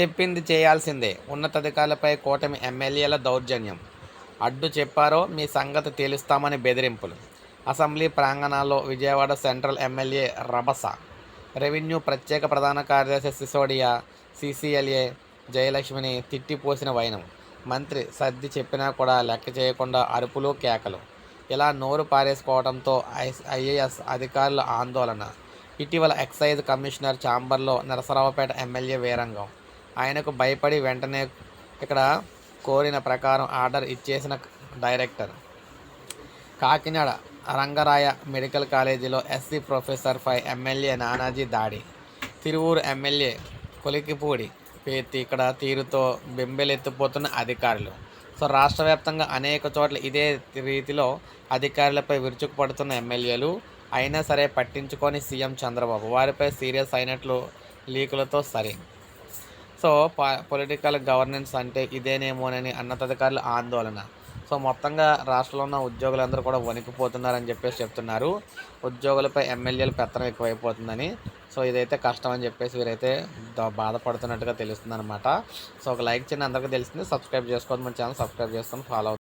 చెప్పింది చేయాల్సిందే. ఉన్నతాధికారులపై కూటమి ఎమ్మెల్యేల దౌర్జన్యం. అడ్డు చెప్పారో మీ సంగతి తేలుస్తామని బెదిరింపులు. అసెంబ్లీ ప్రాంగణాల్లో విజయవాడ సెంట్రల్ ఎమ్మెల్యే రభస రెవెన్యూ ప్రత్యేక ప్రధాన కార్యదర్శి సిసోడియా సిసిఎల్ఏ జయలక్ష్మిని తిట్టిపోసిన వైనం. మంత్రి సర్ది చెప్పినా కూడా లెక్క చేయకుండా అరుపులు కేకలు. ఇలా నోరు పారేసుకోవడంతో ఐ- ఐఏఎస్ అధికారుల ఆందోళన. ఇటీవల ఎక్సైజ్ కమిషనర్ ఛాంబర్లో నరసరావుపేట ఎమ్మెల్యే వీరంగం. ఆయనకు భయపడి వెంటనే ఇక్కడ కోరిన ప్రకారం ఆర్డర్ ఇచ్చేసిన డైరెక్టర్. కాకినాడ రంగరాయ మెడికల్ కాలేజీలో ఎస్సీ ప్రొఫెసర్పై ఎమ్మెల్యే నానాజీ దాడి. తిరువూరు ఎమ్మెల్యే కొలికిపూడి పేర్తి ఇక్కడ తీరుతో బెంబెలెత్తిపోతున్న అధికారులు. సో రాష్ట్ర వ్యాప్తంగా అనేక చోట్ల ఇదే రీతిలో అధికారులపై విరుచుకుపడుతున్న ఎమ్మెల్యేలు. అయినా సరే పట్టించుకొని సీఎం చంద్రబాబు. వారిపై సీరియస్ అయినట్లు లీకులతో సరే. సో పొలిటికల్ గవర్నెన్స్ అంటే ఇదేనేమోనని ఉన్నతాధికారుల ఆందోళన. సో మొత్తంగా రాష్ట్రంలో ఉన్న ఉద్యోగులందరూ కూడా వణికిపోతున్నారని చెప్పేసి చెప్తున్నారు. ఉద్యోగులపై ఎమ్మెల్యేలు పెత్తనం ఎక్కువైపోతుందని. సో ఇదైతే కష్టం అని చెప్పేసి వీరైతే బాధపడుతున్నట్టుగా తెలుస్తుంది అనమాట సో ఒక లైక్ చేయండి. అందరికీ తెలిసింది. సబ్స్క్రైబ్ చేసుకోవద్దు మన ఛానల్ సబ్స్క్రైబ్ చేసుకొని ఫాలో